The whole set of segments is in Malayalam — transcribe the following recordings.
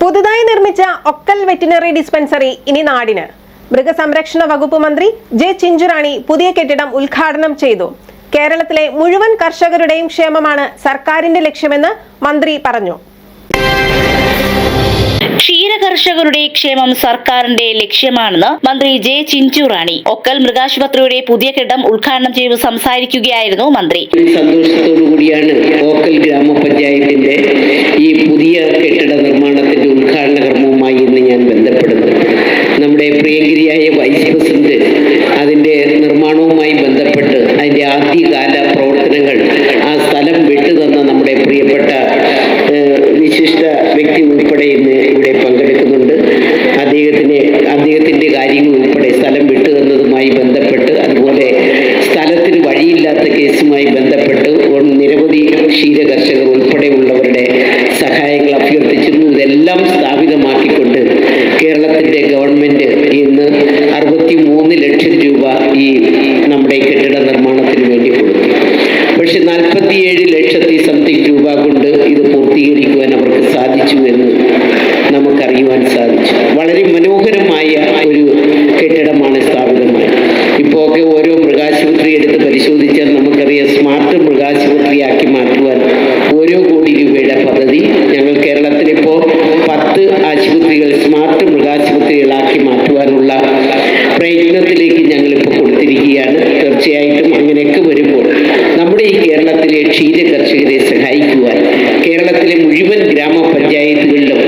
പുതുതായി നിർമ്മിച്ച ഒക്കൽ വെറ്റിനറി ഡിസ്പെൻസറി ഇനി നാടിന്. മൃഗസംരക്ഷണ വകുപ്പ് മന്ത്രി ജെ ചിഞ്ചുറാണി പുതിയ കെട്ടിടം ഉദ്ഘാടനം ചെയ്തു. കേരളത്തിലെ മുഴുവൻ കർഷകരുടെയും ക്ഷേമമാണ് സർക്കാരിന്റെ ലക്ഷ്യമെന്ന് മന്ത്രി പറഞ്ഞു. ക്ഷീര കർഷകരുടെ ക്ഷേമം സർക്കാരിന്റെ ലക്ഷ്യമാണെന്ന് മന്ത്രി ജെ ചിഞ്ചുറാണി ഒക്കൽ മൃഗാശുപത്രിയുടെ പുതിയ കെട്ടിടം ഉദ്ഘാടനം ചെയ്ത് സംസാരിക്കുകയായിരുന്നു മന്ത്രി. സന്തോഷത്തോടു കൂടിയാണ് ഓക്കൽ ഗ്രാമപഞ്ചായത്തിന്റെ ഈ പുതിയ കെട്ടിട നിർമ്മാണത്തിന്റെ പ്രവർത്തനങ്ങൾ ആ സ്ഥലം വിട്ടു തന്ന നമ്മുടെ പ്രിയപ്പെട്ട വിശിഷ്ട വ്യക്തി ഉൾപ്പെടെ ഇന്ന് ഇവിടെ പങ്കെടുക്കുന്നുണ്ട്. അദ്ദേഹത്തിന് പക്ഷെ ലക്ഷത്തി സംതിങ് രൂപ കൊണ്ട് ഇത് പൂർത്തീകരിക്കുവാൻ അവർക്ക് സാധിച്ചു എന്ന് നമുക്കറിയുവാൻ സാധിച്ചു. വളരെ മനോഹരമായ ഒരു കെട്ടിടമാണ് സ്ഥാപിതമായത്. ഇപ്പോൾ ഒക്കെ ഓരോ മൃഗാശുപത്രി എടുത്ത് പരിശോധിച്ചാൽ നമുക്കറിയാം സ്മാർട്ട് മൃഗാശുപത്രിയാക്കി മാറ്റുവാൻ ഓരോ കോടി രൂപയുടെ പദ്ധതി ഞങ്ങൾ കേരളത്തിൽ ഇപ്പോൾ പത്ത് ആശുപത്രികൾ സ്മാർട്ട് മൃഗാശുപത്രികളാക്കി മാറ്റുവാനുള്ള പ്രയത്നത്തിലേക്ക് ഞങ്ങളിപ്പോൾ കേരളത്തിലെ മുഴുവൻ ഗ്രാമപഞ്ചായത്തുകളിലും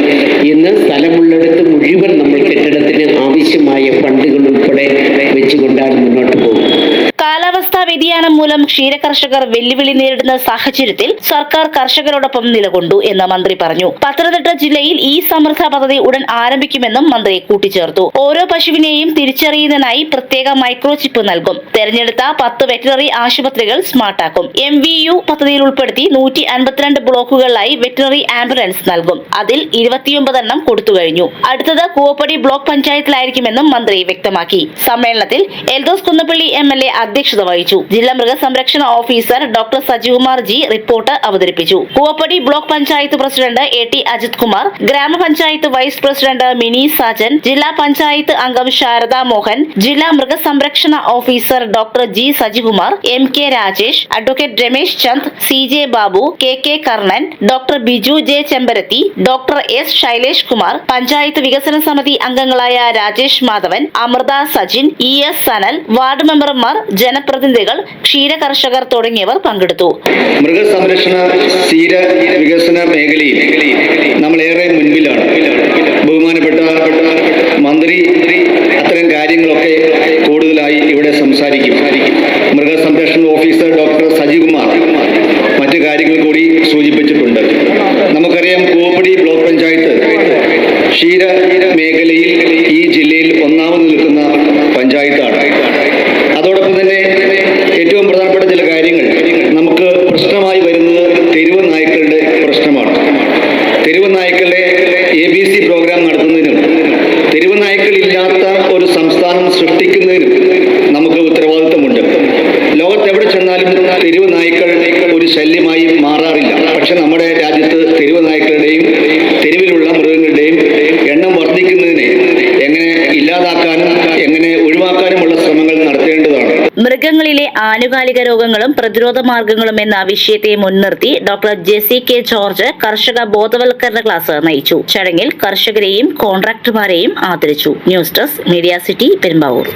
ഇന്ന് സ്ഥലമുള്ളിടത്ത് മുഴുവൻ നമ്മൾ കെട്ടിടത്തിന് ആവശ്യമായ ഫണ്ടുകൾ ഉൾപ്പെടെ വ്യതിയാനം മൂലം ക്ഷീരകർഷകർ വെല്ലുവിളി നേരിടുന്ന സാഹചര്യത്തിൽ സർക്കാർ കർഷകരോടൊപ്പം നിലകൊണ്ടു എന്ന് മന്ത്രി പറഞ്ഞു. പത്തനംതിട്ട ജില്ലയിൽ ഈ സമൃദ്ധ പദ്ധതി ഉടൻ ആരംഭിക്കുമെന്നും മന്ത്രി കൂട്ടിച്ചേർത്തു. ഓരോ പശുവിനെയും തിരിച്ചറിയുന്നതിനായി പ്രത്യേക മൈക്രോ ചിപ്പ് നൽകും. തെരഞ്ഞെടുത്ത പത്ത് വെറ്ററിനറി ആശുപത്രികൾ സ്മാർട്ടാക്കും. എം വി യു പദ്ധതിയിൽ ഉൾപ്പെടുത്തി നൂറ്റി അൻപത്തിരണ്ട് ബ്ലോക്കുകളിലായി വെറ്ററിനറി ആംബുലൻസ് നൽകും. അതിൽ ഇരുപത്തിയൊമ്പതെണ്ണം കൊടുത്തു കഴിഞ്ഞു. അടുത്തത് കൂവപ്പടി ബ്ലോക്ക് പഞ്ചായത്തിലായിരിക്കുമെന്നും മന്ത്രി വ്യക്തമാക്കി. സമ്മേളനത്തിൽ Eldhose Kunnappilly M L A അധ്യക്ഷത വഹിച്ചു. ജില്ലാ മൃഗസംരക്ഷണ officer doctor Sajeevkumar G report അവതരിപ്പിച്ചു. Koovappady block panchayat president A T Ajith Kumar ഗ്രാമപഞ്ചായത്ത് വൈസ് പ്രസിഡന്റ് മിനി സാജൻ ജില്ലാ പഞ്ചായത്ത് അംഗം ശാരദാ മോഹൻ ജില്ലാ മൃഗസംരക്ഷണ officer doctor G Sajikumar M K Rajesh advocate Ramesh Chand C J Babu K K Karnan doctor Biju J Chembarathi doctor S Shailesh Kumar panchayat വികസന സമിതി അംഗങ്ങളായ Rajesh Madhavan Amrita Sajin E S Sanal ward മെമ്പർമാർ ജനപ്രതിനിധികൾ ക്ഷീര കർഷകർ തുടങ്ങിയവർ പങ്കെടുത്തു. മൃഗസംരക്ഷണ ക്ഷീര വികസന മേഖലയിൽ ഏറെ മുൻപിലാണ്. ബഹുമാനപ്പെട്ട മന്ത്രി അത്തരം കാര്യങ്ങളൊക്കെ കൂടുതലായി ഇവിടെ സംസാരിക്കും. മൃഗസംരക്ഷണ ഓഫീസർ ഡോക്ടർ സജികുമാർ മറ്റു കാര്യങ്ങൾ കൂടി സൂചിപ്പിച്ചിട്ടുണ്ട്. നമുക്കറിയാം കോപ്പടി ബ്ലോക്ക് പഞ്ചായത്ത് ക്ഷീര മേഖലയിൽ ഈ ജില്ലയിൽ ഒന്നാമത് നിൽക്കുന്ന പഞ്ചായത്താണ്. ചെന്നാലും തെരുവ് നായ്ക്കൾ ഒരു ശല്യമായി മാറാറില്ല. പക്ഷെ നമ്മുടെ രാജ്യത്ത് തെരുവ് നായ്ക്കളുടെയും തെരുവിലുള്ള മൃഗങ്ങളുടെയും എണ്ണം വർദ്ധിക്കുന്നതിനെ എങ്ങനെ ഇല്ലാതാക്കാനും എങ്ങനെ ഒഴിവാക്കാനുമുള്ള ശ്രമങ്ങൾ നടത്തേണ്ടതാണ്. മൃഗങ്ങളിലെ ആനുകാലിക രോഗങ്ങളും പ്രതിരോധ മാർഗങ്ങളും എന്ന വിഷയത്തെ മുൻനിർത്തി ഡോക്ടർ ജെസി കെ ജോർജ് കർഷക ബോധവൽക്കരണ ക്ലാസ് നയിച്ചു. ചടങ്ങിൽ കർഷകരെയും കോൺട്രാക്ടർമാരെയും ആദരിച്ചു. News desk media city Perumbavoor.